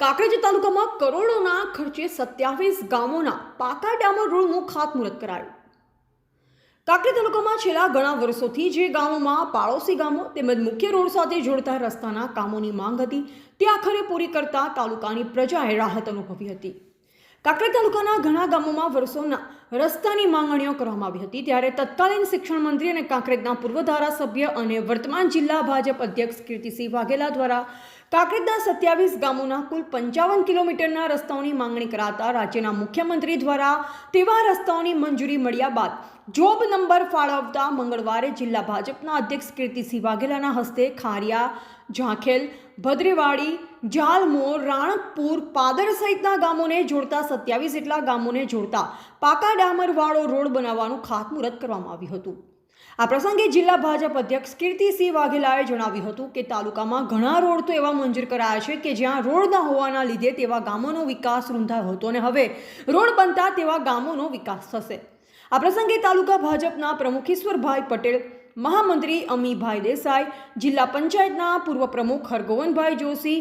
કાંકરેજ તાલુકામાં કરોડોના ખર્ચે સત્યાવીસ ગામોના પાકા ડામર રોડનું ખાતમુહૂર્ત કરાયું. કાંકરેજ તાલુકામાં છેલ્લા ઘણા વર્ષોથી જે ગામોમાં પાડોશી ગામો તેમજ મુખ્ય રોડ સાથે જોડતા રસ્તાના કામોની માંગ હતી, તે આખરે પૂરી કરતા તાલુકાની પ્રજાએ રાહત અનુભવી હતી. કાંકરેજ તાલુકાના ઘણા ગામોમાં વર્ષોના રસ્તાની માંગણીઓ કરવામાં આવી હતી, ત્યારે તત્કાલીન શિક્ષણ મંત્રી અને કાંકરેજના પૂર્વ ધારાસભ્ય અને વર્તમાન જિલ્લા ભાજપ અધ્યક્ષ કીર્તિસિંહ વાઘેલા દ્વારા કાંકરેજના સત્યાવીસ ગામોના કુલ પંચાવન કિલોમીટરના રસ્તાઓની માંગણી કરાતા રાજ્યના મુખ્યમંત્રી દ્વારા તેવા રસ્તાઓની મંજૂરી મળ્યા બાદ જોબ નંબર ફાળવતા મંગળવારે જિલ્લા ભાજપના અધ્યક્ષ કીર્તિસિંહ વાઘેલાના હસ્તે ખારિયા, ઝાંખેલ, ભદ્રેવાડી જાલમોર રાણકપુર, પાદર સહિતના ગામોને જોડતા સત્યાવીસ જેટલા ગામોને જોડતા પાકા ડામરવાળો રોડ બનાવવાનું ખાતમુહૂર્ત કરવામાં આવ્યું હતું. આ પ્રસંગે જિલ્લા ભાજપ અધ્યક્ષ કીર્તિસિંહ વાઘેલાએ જણાવ્યું હતું કે તાલુકામાં ઘણા રોડ તો એવા મંજૂર કરાયા છે કે જ્યાં રોડ ન હોવાના લીધે તેવા ગામોનો વિકાસ રૂંધાયો હતો અને હવે રોડ બનતા તેવા ગામોનો વિકાસ થશે. આ પ્રસંગે તાલુકા ભાજપના પ્રમુખ ઈશ્વરભાઈ પટેલ, મહામંત્રી અમીભાઈ દેસાઈ, જિલ્લા પંચાયતના પૂર્વ પ્રમુખ હરગોવનભાઈ જોશી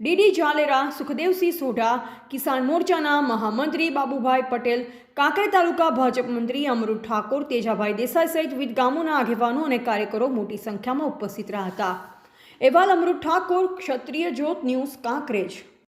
ડીડી ઝાલેરા, સુખદેવસિંહ સોઢા, કિસાન મોરચાના મહામંત્રી બાબુભાઈ પટેલ, કાંકરે તાલુકા ભાજપ મંત્રી અમૃત ઠાકોર, તેજાભાઈ દેસાઈ સહિત વિવિધ ગામોના આગેવાનો અને કાર્યકરો મોટી સંખ્યામાં ઉપસ્થિત રહ્યા હતા. એવાલ અમૃત ઠાકોર, ક્ષત્રિય જ્યોત ન્યૂઝ, કાંકરેજ.